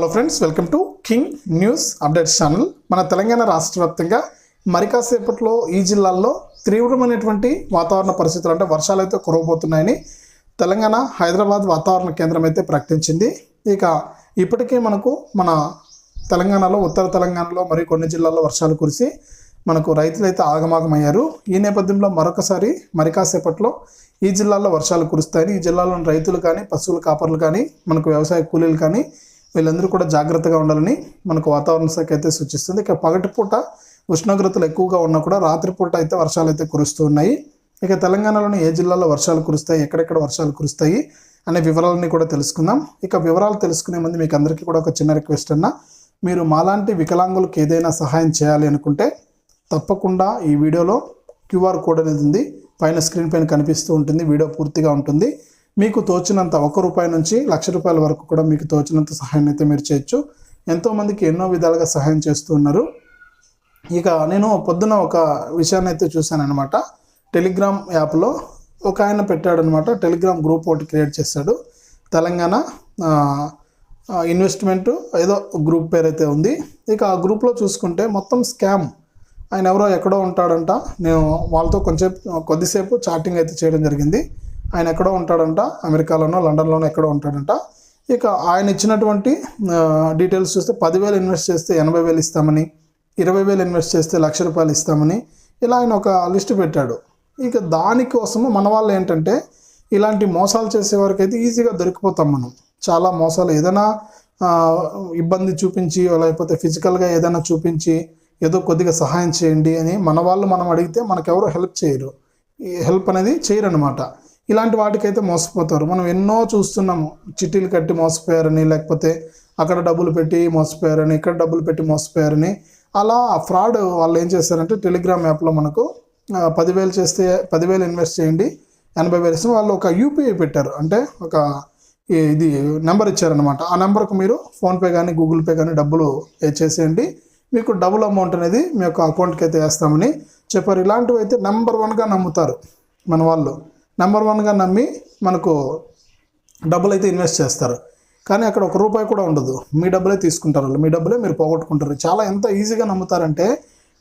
Hello friends welcome to king news updates channel మన తెలంగాణ రాష్ట్ర వ్యాప్తంగా మరి కాసేపట్లో ఈ జిల్లాల్లో తీవ్రమైనటువంటి వాతావరణ పరిస్థితులు అంటే వర్షాలు అయితే కురవబోతున్నాయని తెలంగాణ హైదరాబాద్ వాతావరణ కేంద్రం అయితే ప్రకటించింది. ఇక ఇప్పటికే మనకు మన తెలంగాణలో ఉత్తర తెలంగాణలో మరియు కొన్ని జిల్లాల్లో వర్షాలు కురిసి మనకు రైతులైతే ఆగమాగమయ్యారు. ఈ నేపథ్యంలో మరొకసారి మరి కాసేపట్లో ఈ జిల్లాల్లో వర్షాలు కురుస్తాయని ఈ జిల్లాలోని రైతులు కానీ పశువుల కాపర్లు కానీ మనకు వ్యవసాయ కూలీలు కానీ వీళ్ళందరూ కూడా జాగ్రత్తగా ఉండాలని మనకు వాతావరణ శాఖ అయితే సూచిస్తుంది. ఇక పగటిపూట ఉష్ణోగ్రతలు ఎక్కువగా ఉన్నా కూడా రాత్రిపూట అయితే వర్షాలు అయితే కురుస్తూ ఉన్నాయి. ఇక తెలంగాణలోని ఏ జిల్లాలో వర్షాలు కురుస్తాయి ఎక్కడెక్కడ వర్షాలు కురుస్తాయి అనే వివరాలన్నీ కూడా తెలుసుకుందాం. ఇక వివరాలు తెలుసుకునే ముందు మీకు అందరికీ కూడా ఒక చిన్న రిక్వెస్ట్ అన్న. మీరు మాలాంటి వికలాంగులకు ఏదైనా సహాయం చేయాలి అనుకుంటే తప్పకుండా ఈ వీడియోలో క్యూఆర్ కోడ్ అనేది ఉంది. పైన స్క్రీన్ పైన కనిపిస్తూ ఉంటుంది. వీడియో పూర్తిగా ఉంటుంది. మీకు తోచినంత ఒక రూపాయి నుంచి లక్ష రూపాయల వరకు కూడా మీకు తోచినంత సహాయం అయితే మీరు చేయొచ్చు. ఎంతోమందికి ఎన్నో విధాలుగా సహాయం చేస్తూ ఉన్నారు. ఇక నేను పొద్దున ఒక విషయాన్ని అయితే చూశానమాట టెలిగ్రామ్ యాప్లో ఒక ఆయన పెట్టాడనమాట టెలిగ్రామ్ గ్రూప్ ఒకటి క్రియేట్ చేశాడు. తెలంగాణ ఇన్వెస్ట్మెంట్ ఏదో గ్రూప్ పేరు అయితే ఉంది. ఇక ఆ గ్రూప్లో చూసుకుంటే మొత్తం స్కామ్. ఆయన ఎవరో ఎక్కడో ఉంటాడంట. నేను వాళ్ళతో కొంచెం కొద్దిసేపు చాటింగ్ అయితే చేయడం జరిగింది. ఆయన ఎక్కడో ఉంటాడంట అమెరికాలోనో లండన్లోనో ఎక్కడో ఉంటాడంట. ఇక ఆయన ఇచ్చినటువంటి డీటెయిల్స్ చూస్తే పదివేలు ఇన్వెస్ట్ చేస్తే ఎనభై వేలు ఇస్తామని ఇరవై వేలు ఇన్వెస్ట్ చేస్తే లక్ష రూపాయలు ఇస్తామని ఇలా ఆయన ఒక లిస్ట్ పెట్టాడు. ఇక దానికోసము మన వాళ్ళు ఏంటంటే ఇలాంటి మోసాలు చేసే అయితే ఈజీగా దొరికిపోతాం మనం. చాలా మోసాలు ఏదైనా ఇబ్బంది చూపించి లేకపోతే ఫిజికల్గా ఏదైనా చూపించి ఏదో కొద్దిగా సహాయం చేయండి అని మన వాళ్ళు మనం అడిగితే మనకెవరు హెల్ప్ చేయరు. ఈ హెల్ప్ అనేది చేయరు అనమాట ఇలాంటి వాటికైతే మోసపోతారు. మనం ఎన్నో చూస్తున్నాము. చిట్టీలు కట్టి మోసపోయారని లేకపోతే అక్కడ డబ్బులు పెట్టి మోసపోయారని ఇక్కడ డబ్బులు పెట్టి మోసపోయారని అలా ఫ్రాడ్ వాళ్ళు ఏం చేస్తారంటే టెలిగ్రామ్ యాప్లో మనకు పదివేలు చేస్తే పదివేలు ఇన్వెస్ట్ చేయండి ఎనభై వేలు ఇస్తే వాళ్ళు ఒక యూపీఐ పెట్టారు. అంటే ఒక ఇది నెంబర్ ఇచ్చారనమాట ఆ నెంబర్కు మీరు ఫోన్పే కానీ గూగుల్ పే కానీ డబ్బులు చేసేయండి. మీకు డబుల్ అమౌంట్ అనేది మీ యొక్క అకౌంట్కి అయితే వేస్తామని చెప్పారు. ఇలాంటివి అయితే నెంబర్ వన్గా నమ్ముతారు మన వాళ్ళు. నెంబర్ వన్గా నమ్మి మనకు డబ్బులు అయితే ఇన్వెస్ట్ చేస్తారు. కానీ అక్కడ ఒక రూపాయి కూడా ఉండదు. మీ డబ్బులే తీసుకుంటారు. వాళ్ళు మీ డబ్బులే మీరు పోగొట్టుకుంటారు. చాలా ఎంత ఈజీగా నమ్ముతారంటే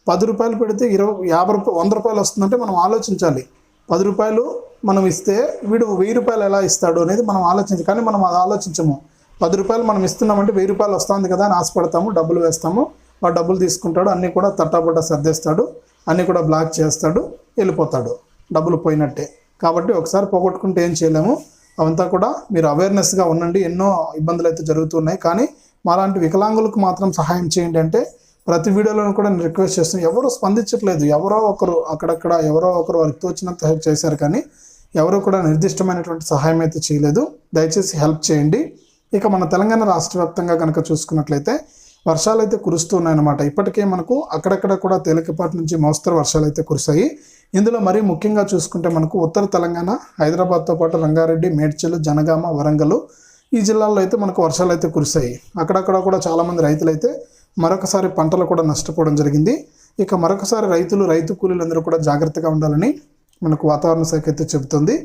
పది రూపాయలు పెడితే ఇరవై యాభై రూపాయలు వంద రూపాయలు వస్తుందంటే మనం ఆలోచించాలి. పది రూపాయలు మనం ఇస్తే వీడు వెయ్యి రూపాయలు ఎలా ఇస్తాడు అనేది మనం ఆలోచించాలి కానీ మనం అది ఆలోచించము. పది రూపాయలు మనం ఇస్తున్నామంటే వెయ్యి రూపాయలు వస్తుంది కదా అని ఆశపడతాము. డబ్బులు వేస్తాము. వాడు డబ్బులు తీసుకుంటాడు. అన్నీ కూడా తట్టాబుట్ట సర్దేస్తాడు. అన్నీ కూడా బ్లాక్ చేస్తాడు. వెళ్ళిపోతాడు. డబ్బులు పోయినట్టే. కాబట్టి ఒకసారి పోగొట్టుకుంటే ఏం చేయలేము. అవంతా కూడా మీరు అవేర్నెస్గా ఉండండి. ఎన్నో ఇబ్బందులు అయితే జరుగుతున్నాయి కానీ మాలాంటి వికలాంగులకు మాత్రం సహాయం చేయండి అంటే ప్రతి వీడియోలోనూ కూడా నేను రిక్వెస్ట్ చేస్తున్నాను ఎవరు స్పందించట్లేదు. ఎవరో ఒకరు అక్కడక్కడ ఎవరో ఒకరు వారికి తోచినంత హెల్ప్ చేశారు కానీ ఎవరు కూడా నిర్దిష్టమైనటువంటి సహాయం అయితే చేయలేదు. దయచేసి హెల్ప్ చేయండి. ఇక మన తెలంగాణ రాష్ట్ర వ్యాప్తంగా కనుక చూసుకున్నట్లయితే వర్షాలు అయితే కురుస్తున్నాయన్నమాట ఇప్పటికే మనకు అక్కడక్కడ కూడా తేలికపాటి నుంచి మోస్తరు వర్షాలు అయితే కురిశాయి. ఇందులో మరీ ముఖ్యంగా చూసుకుంటే మనకు ఉత్తర తెలంగాణ హైదరాబాద్తో పాటు రంగారెడ్డి మేడ్చల్ జనగామ వరంగల్ ఈ జిల్లాల్లో అయితే మనకు వర్షాలు అయితే కురిశాయి. అక్కడక్కడ కూడా చాలామంది రైతులు అయితే మరొకసారి పంటలు కూడా నష్టపోవడం జరిగింది. ఇక మరొకసారి రైతులు రైతు కూలీలందరూ కూడా జాగ్రత్తగా ఉండాలని మనకు వాతావరణ శాఖ అయితే చెబుతుంది.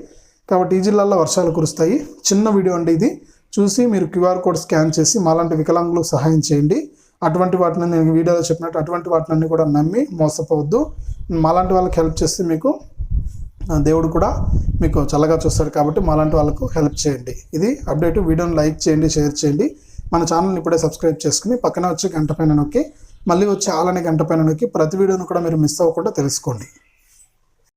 కాబట్టి ఈ జిల్లాల్లో వర్షాలు కురుస్తాయి. చిన్న వీడియో అండి ఇది. చూసి మీరు క్యూఆర్ కోడ్ స్కాన్ చేసి మాలాంటి వికలాంగులకు సహాయం చేయండి. అటువంటి వాటిని నేను వీడియోలో చెప్పినట్టు అటువంటి వాటిని కూడా నమ్మి మోసపోవద్దు. మాలాంటి వాళ్ళకి హెల్ప్ చేస్తే మీకు దేవుడు కూడా మీకు చల్లగా చూస్తాడు కాబట్టి మాలాంటి వాళ్ళకు హెల్ప్ చేయండి. ఇది అప్డేట్. వీడియోని లైక్ చేయండి షేర్ చేయండి. మన ఛానల్ని ఇప్పుడే సబ్స్క్రైబ్ చేసుకుని పక్కన వచ్చి గంట పైన నొక్కి మళ్ళీ వచ్చి ఆలనే గంట పైన నొక్కి ప్రతి వీడియోను కూడా మీరు మిస్ అవ్వకుండా తెలుసుకోండి.